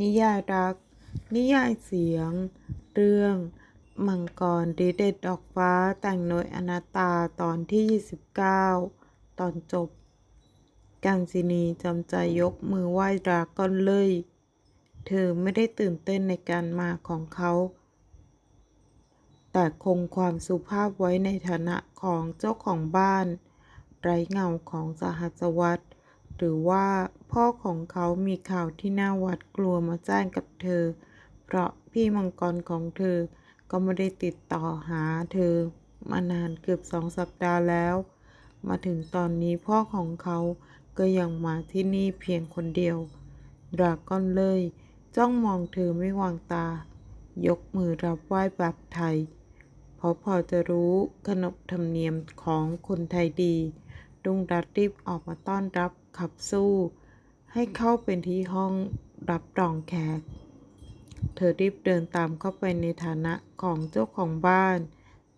นิยายรัก นิยายเสียง เรื่อง มังกรดีเด็ดดอกฟ้าแต่งโดยอนัตตาตอนที่ 29 ตอนจบ กังสินีจำใจยกมือไหว้ดราก้อนเลย เธอไม่ได้ตื่นเต้นในการมาของเขา แต่คงความสุภาพไว้ในฐานะของเจ้าของบ้าน ไร้เงาของสหัสวรรษ หรือว่าพ่อของเขามีข่าวที่น่าหวาดกลัวมาแจ้งกับเธอ เพราะพี่มังกรของเธอก็ไม่ได้ติดต่อหาเธอ มานานเกือบสองสัปดาห์แล้ว มาถึงตอนนี้พ่อของเขาก็ยังมาที่นี่เพียงคนเดียว ดราก้อนเลย จ้องมองเธอไม่วางตา ยกมือรับไหว้แบบไทย เพราะพอจะรู้ขนบธรรมเนียมของคนไทยดี ดุงรัดรีบออกมาต้อนรับขับสู้ ให้เข้าเป็นที่ห้องรับรองแขก เธอรีบเดินตามเข้าไปในฐานะของเจ้าของบ้าน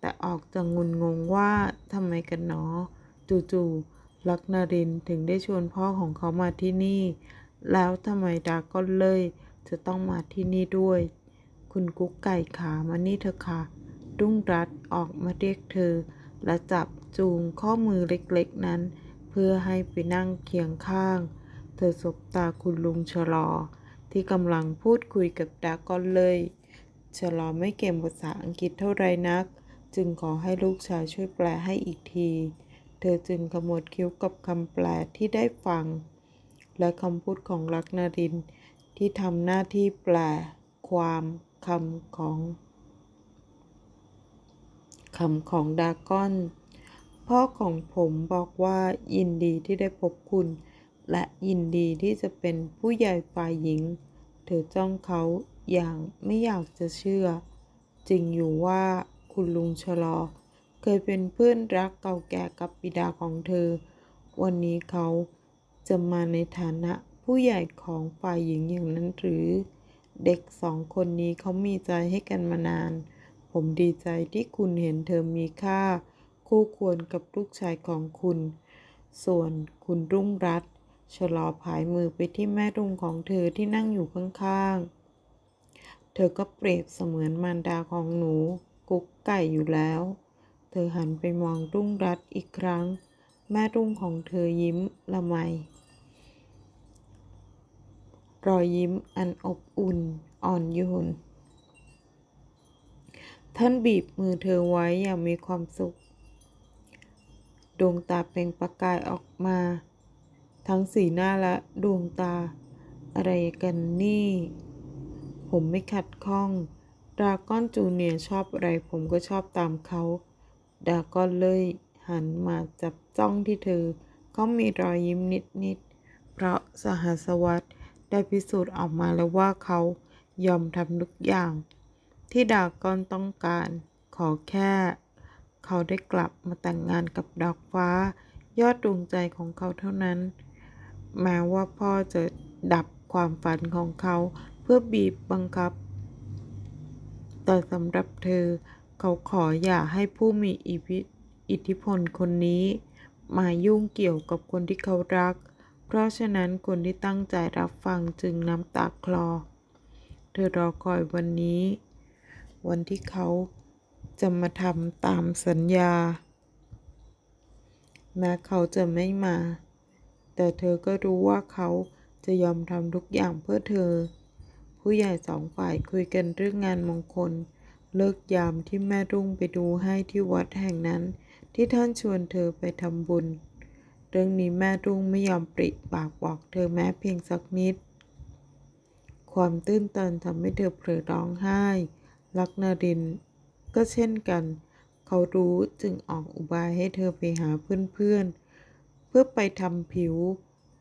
แต่ออกจะงุนงงว่าทำไมกันหนอ จู่ๆลักนารินถึงได้ชวนพ่อของเขามาที่นี่ แล้วทำไมดาก้อนเลย จะต้องมาที่นี่ด้วย คุณกุ๊กไก่ขามานี่เถอะค่ะรุ่งรัตน์ออกมาเรียกเธอและจับ จูงข้อมือเล็กๆนั้น เพื่อให้ไปนั่งเคียงข้าง เธอสบตาคุณลุงชะลอ ที่กำลังพูดคุยกับดากอนเลย ชะลอไม่เก่งภาษาอังกฤษเท่าไรนัก จึงขอให้ลูกชายช่วยแปลให้อีกที เธอจึงขมวดคิ้วกับคำแปลที่ได้ฟัง และคำพูดของลักนาริน ที่ทำหน้าที่แปล ความคำของคำของดากอน พ่อของผมบอกว่ายินดีที่ได้พบคุณ และยินดีที่จะเป็นผู้ใหญ่ฝ่ายหญิง เธอจ้องเขาอย่างไม่อยากจะเชื่อ จริงอยู่ว่าคุณลุงชะลอ เคยเป็นเพื่อนรักเก่าแก่กับบิดาของเธอ วันนี้เขาจะมาในฐานะผู้ใหญ่ของฝ่ายหญิงอย่างนั้นหรือ เด็กสองคนนี้เขามีใจให้กันมานาน ผมดีใจที่คุณเห็นเธอมีค่า คู่ควรกับลูกชายของคุณ ส่วนคุณรุ่งรัตชะลอผายมือไปที่แม่รุ่งของเธอที่นั่งอยู่ข้างๆ เธอก็เปรียบเสมือนมารดาของหนู กุ๊กไก่อยู่แล้ว เธอหันไปมองรุ่งรัตอีกครั้ง แม่รุ่งของเธอยิ้มละไม รอยยิ้มอันอบอุ่นอ่อนโยนท่านบีบมือเธอไว้อย่างมีความสุข ดวงตาเปล่งประกายออกมา ทั้งสีหน้าและดวงตา อะไรกันนี่ ผมไม่ขัดข้องดราก้อนจูเนียชอบอะไรผมก็ชอบตามเขาดราก้อนเลยหันมาจับจ้องที่เธอเขามีรอยยิ้มนิดๆ เพราะสหัสวรรษได้พิสูจน์ออกมาแล้วว่าเขายอมทำทุกอย่าง ที่ดราก้อนต้องการ ขอแค่ เขาได้กลับมาแต่งงานกับดอกฟ้า ยอดดวงใจของเขาเท่านั้น แม้ว่าพ่อจะดับความฝันของเขาเพื่อบีบบังคับ แต่สำหรับเธอ เขาขออย่าให้ผู้มีอิทธิอิทธิพลคนนี้ มายุ่งเกี่ยวกับคนที่เขารัก เพราะฉะนั้นคนที่ตั้งใจรับฟังจึงน้ำตาคลอ เธอรอคอยวันนี้ วันที่เขา จะมาทำตามสัญญา แม้เขาจะไม่มา แต่เธอก็รู้ว่าเขาจะยอมทำทุกอย่างเพื่อเธอ ผู้ใหญ่สองฝ่ายคุยกันเรื่องงานมงคล เลิกยามที่แม่รุ่งไปดูให้ที่วัดแห่งนั้น ที่ท่านชวนเธอไปทำบุญ เรื่องนี้แม่รุ่งไม่ยอมปริปากบอกเธอแม้เพียงสักนิด ความตื้นตันทำให้เธอเผลอร้องไห้ลักนาริน ก็เช่นกัน เขารู้จึงออกอุบายให้เธอไปหาเพื่อนๆ เพื่อไปทำผิว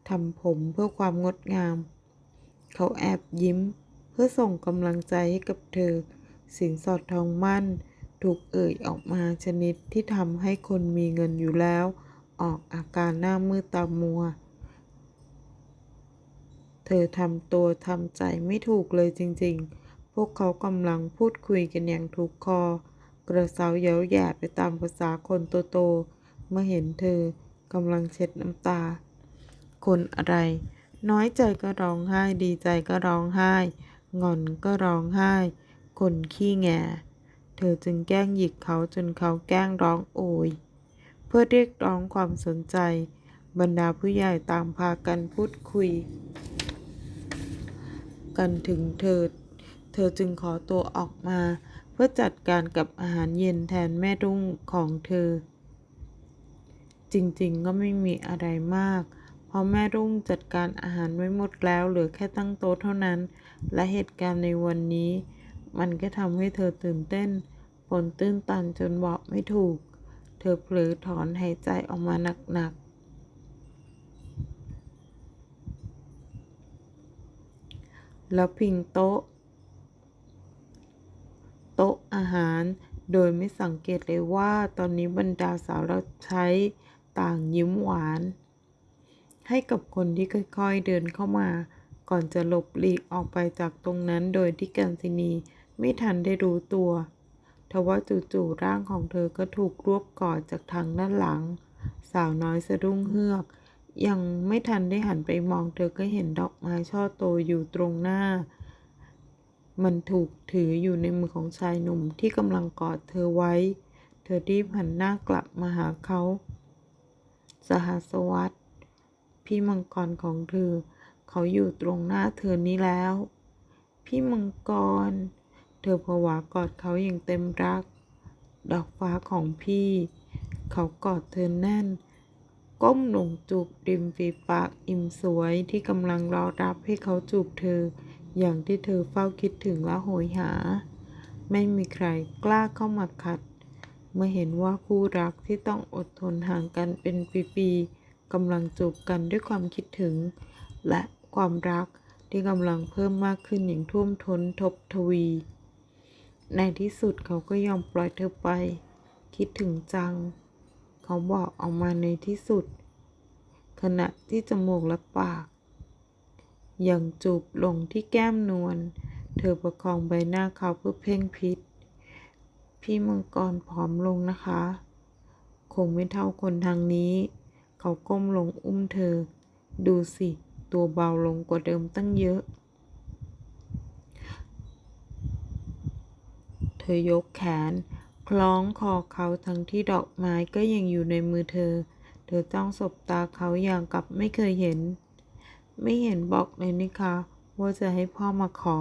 ทำผมเพื่อความงดงาม เขาแอบยิ้ม เพื่อส่งกำลังใจให้กับเธอ สินสอดทองมั่น ถูกเอ่ยออกมาชนิดที่ทำให้คนมีเงินอยู่แล้ว ออกอาการหน้ามืดตามัว เธอทำตัวทำใจไม่ถูกเลยจริง ๆ พวกเขากำลังพูดคุยกันอย่างถูกคอ กระเซาเย้าแย่ไปตามภาษาคนโตๆเมื่อเห็นเธอกำลังเช็ดน้ำตา คนอะไร น้อยใจก็ร้องไห้ดีใจก็ร้องไห้ งอนก็ร้องไห้ คนขี้แงเธอจึงแกล้งหยิกเขาจนเขาแกล้งร้องโอย เพื่อเรียกร้องความสนใจ บรรดาผู้ใหญ่ต่างพากันพูดคุย กันถึงเธอ เธอจึงขอตัวออกมา เพื่อจัดการกับอาหารเย็นแทนแม่รุ่งของเธอ จริงๆก็ไม่มีอะไรมาก เพราะแม่รุ่งจัดการอาหารไว้หมดแล้วเหลือแค่ตั้งโต๊ะเท่านั้น และเหตุการณ์ในวันนี้ มันก็ทำให้เธอตื่นเต้นปนตื้นตันจนบอกไม่ถูก เธอเผลอถอนหายใจออกมาหนักๆ แล้วพิงโต๊ะ โต๊ะอาหาร โดยไม่สังเกตเลยว่าตอนนี้บรรดาสาวรับใช้ต่างยิ้มหวาน ให้กับคนที่ค่อยๆเดินเข้ามา ก่อนจะหลบหลีกออกไปจากตรงนั้นโดยที่กันซินีไม่ทันได้รู้ตัวทว่าจู่ๆร่างของเธอก็ถูกรวบกอดจากทางด้านหลัง สาวน้อยสะดุ้งเฮือก ยังไม่ทันได้หันไปมองเธอก็เห็นดอกไม้ช่อโตอยู่ตรงหน้า มันถูกถืออยู่ในมือของชายหนุ่มที่กำลังกอดเธอไว้ เธอรีบหันหน้ากลับมาหาเขา สหัสวัสดพี่มังกรของเธอ เขาอยู่ตรงหน้าเธอนี้แล้ว พี่มังกร เธอผวากอดเขาอย่างเต็มรัก ดอกฟ้าของพี่ เขากอดเธอแน่น ก้มลงจูบริมฝีปากอิ่มสวยที่กำลังรอรับให้เขาจูบเธอ อย่างที่เธอเฝ้าคิดถึงและโหยหา ไม่มีใครกล้าเข้ามาขัด เมื่อเห็นว่าคู่รักที่ต้องอดทนห่างกันเป็นปีๆกำลังจูบกันด้วยความคิดถึง และความรักที่กำลังเพิ่มมากขึ้นอย่างท่วมท้นทบทวี ในที่สุดเขาก็ยอมปล่อยเธอไป คิดถึงจัง เขาบอกออกมาในที่สุด ขณะที่จมูกและปาก ยังจูบลงที่แก้มนวล เธอประคองใบหน้าเขาเพื่อเพ่งพิษ พี่มังกรผอมลงนะคะ คงไม่เท่าคนทางนี้ เขาก้มลงอุ้มเธอ ดูสิ ตัวเบาลงกว่าเดิมตั้งเยอะ เธอยกแขน คล้องคอเขาทั้งที่ดอกไม้ก็ยังอยู่ในมือเธอ เธอจ้องสบตาเขาอย่างกับไม่เคยเห็น ไม่เห็นบอกเลยนี่คะว่าจะให้พ่อมาขอ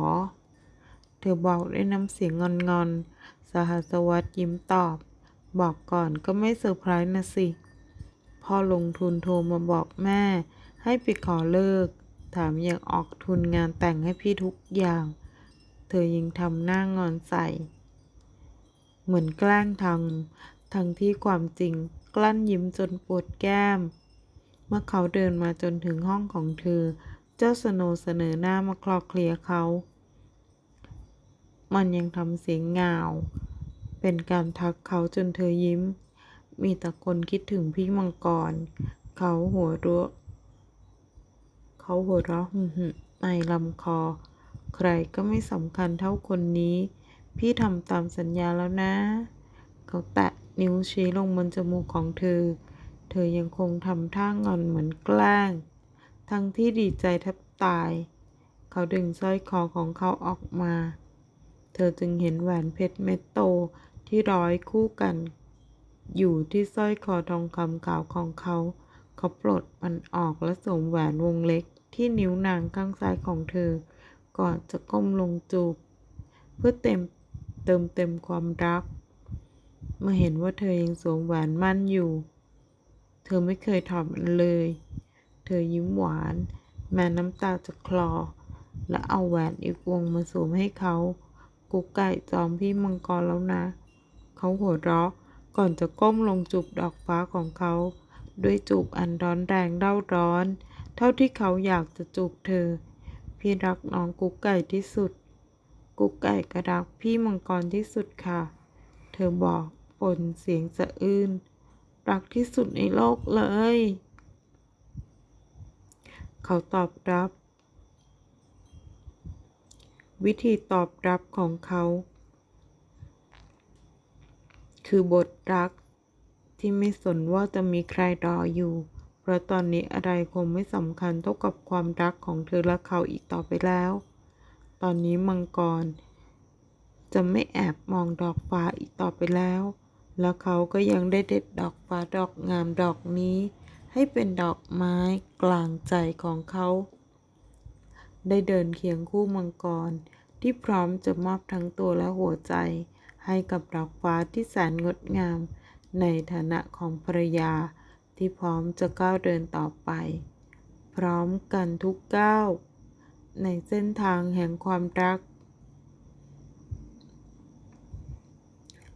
เธอบอกด้วยน้ำเสียงงอนๆ สหัสวัสดยิ้มตอบ บอกก่อนก็ไม่เซอร์ไพรส์นะสิ พ่อลงทุนโทรมาบอกแม่ ให้ไปขอเลิก ถามยังออกทุนงานแต่งให้พี่ทุกอย่าง เธอยังทำหน้างอนใส่ เหมือนแกล้งทำทั้งที่ความจริงกลั้นยิ้มจนปวดแก้ม เมื่อเขาเดินมาจนถึงห้องของเธอ เจ้าสโนเสนอหน้ามาคลอเคลียร์เขา มันยังทำเสียงงาว เป็นการทักเขาจนเธอยิ้ม มีแต่คนคิดถึงพี่มังกร เขาหัวเราะเขาหัวเราะหึ่มในลำคอ ใครก็ไม่สำคัญเท่าคนนี้ พี่ทำตามสัญญาแล้วนะ เขาแตะนิ้วชี้ลงบนจมูกของเธอ เธอยังคงทำท่างอนเหมือนแกล้ง ทั้งที่ดีใจแทบตาย เขาดึงสร้อยคอของเขาออกมา เธอจึงเห็นแหวนเพชรเม็ดโตที่ร้อยคู่กัน อยู่ที่สร้อยคอทองคำขาวของเขา เขาปลดมันออกและสวมแหวนวงเล็กที่นิ้วนางข้างซ้ายของเธอ ก่อนจะก้มลงจูบ เพื่อเต็มเติมเต็มความรัก เมื่อเห็นว่าเธอยังสวมแหวนมั่นอยู่ เธอไม่เคยถอดมันเลย เธอยิ้มหวาน แม้น้ำตาจะคลอ และเอาแหวนอีกวงมาสวมให้เขา กุ๊กไก่จองพี่มังกรแล้วนะ เขาหัวเราะก่อนจะก้มลงจูบดอกฟ้าของเขา ด้วยจูบอันร้อนแรงเร่าร้อน เท่าที่เขาอยากจะจูบเธอ พี่รักน้องกุ๊กไก่ที่สุด กุ๊กไก่ก็รักพี่มังกรที่สุดค่ะ เธอบอกปนเสียงสะอื้น รักที่สุดในโลกเลย เขาตอบรับ วิธีตอบรับของเขา คือบทรักที่ไม่สนว่าจะมีใครรออยู่ เพราะตอนนี้อะไรคงไม่สำคัญเท่ากับความรักของเธอและเขาอีกต่อไปแล้ว ตอนนี้มังกร จะไม่แอบมองดอกฟ้าอีกต่อไปแล้ว แล้วเขาก็ยังได้เด็ดดอกฟ้าดอกงามดอกนี้ ให้เป็นดอกไม้กลางใจของเขา ได้เดินเคียงคู่มังกร ที่พร้อมจะมอบทั้งตัวและหัวใจ ให้กับดอกฟ้าที่แสนงดงาม ในฐานะของภรรยา ที่พร้อมจะก้าวเดินต่อไป พร้อมกันทุกก้าวในเส้นทางแห่งความรัก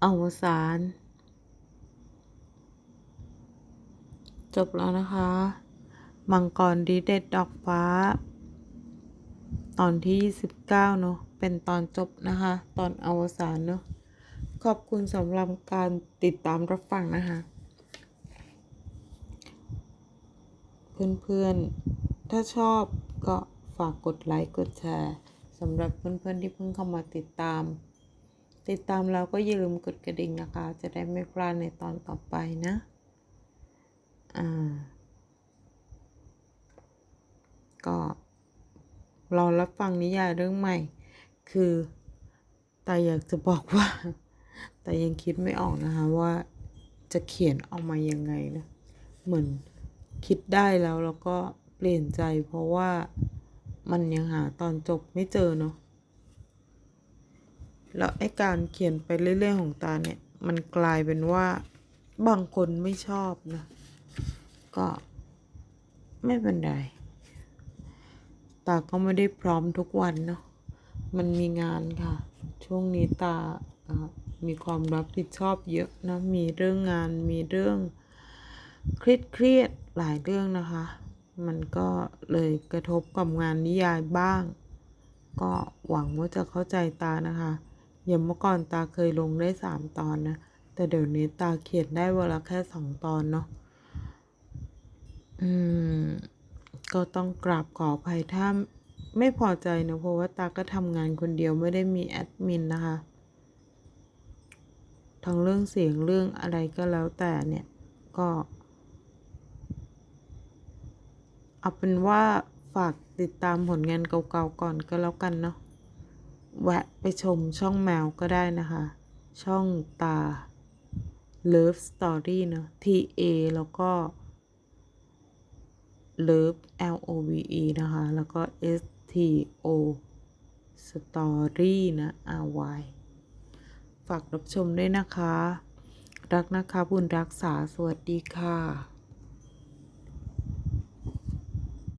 อวสาน จบแล้วนะคะ มังกรดีเด็ดดอกฟ้า ตอนที่ 29 เนอะเป็นตอนจบนะคะ ตอนอวสานเนอะขอบคุณสำหรับการติดตามรับฟังนะคะ เพื่อนๆ ถ้าชอบก็ฝากกดไลค์กดแชร์สำหรับเพื่อนๆที่เพิ่งเข้ามาติดตาม ติดตามแล้วก็อย่าลืมกดกระดิ่งนะคะ จะได้ไม่พลาดในตอนต่อไปนะ อ่า ก็รอรับฟังนิยายเรื่องใหม่ คือแต่อยากจะบอกว่า แต่ยังคิดไม่ออกนะคะว่าจะเขียนออกมายังไงนะ เหมือนคิดได้แล้วแล้วก็เปลี่ยนใจเพราะว่ามันยังหาตอนจบไม่เจอเนาะ แล้วไอ้การเขียนไปเรื่อยๆของตาเนี่ย มันกลายเป็นว่าบางคนไม่ชอบนะ ก็ไม่เป็นไรตาก็ไม่ได้พร้อมทุกวันเนาะ มันมีงานค่ะ ช่วงนี้ตามีความรับผิดชอบเยอะนะ มีเรื่องงาน มีเรื่องเครียดเครียดๆหลายเรื่องนะคะ มันก็เลยกระทบกับงานนิยายบ้าง ก็หวังว่าจะเข้าใจตานะคะอย่างเมื่อก่อนตาเคยลงได้สามตอนนะ แต่เดี๋ยวนี้ตาเขียนได้วันละแค่สองตอนเนาะ อืม ก็ต้องกราบขออภัยถ้าไม่พอใจนะเพราะว่าตาก็ทำงานคนเดียวไม่ได้มีแอดมินนะคะ ทั้งเรื่องเสียงเรื่องอะไรก็แล้วแต่เนี่ย ก็เอาเป็นว่าฝากติดตามผลงานเก่าๆก่อนก็แล้วกันเนาะ แวะไปชมช่องแมวก็ได้นะคะ ช่องตา Love Story เนอะ T A แล้วก็ Love L O V E นะคะ แล้วก็ S T O Story นะ R Y ฝากรับชมด้วยนะคะ รักนะคะบุญรักษา สวัสดีค่ะ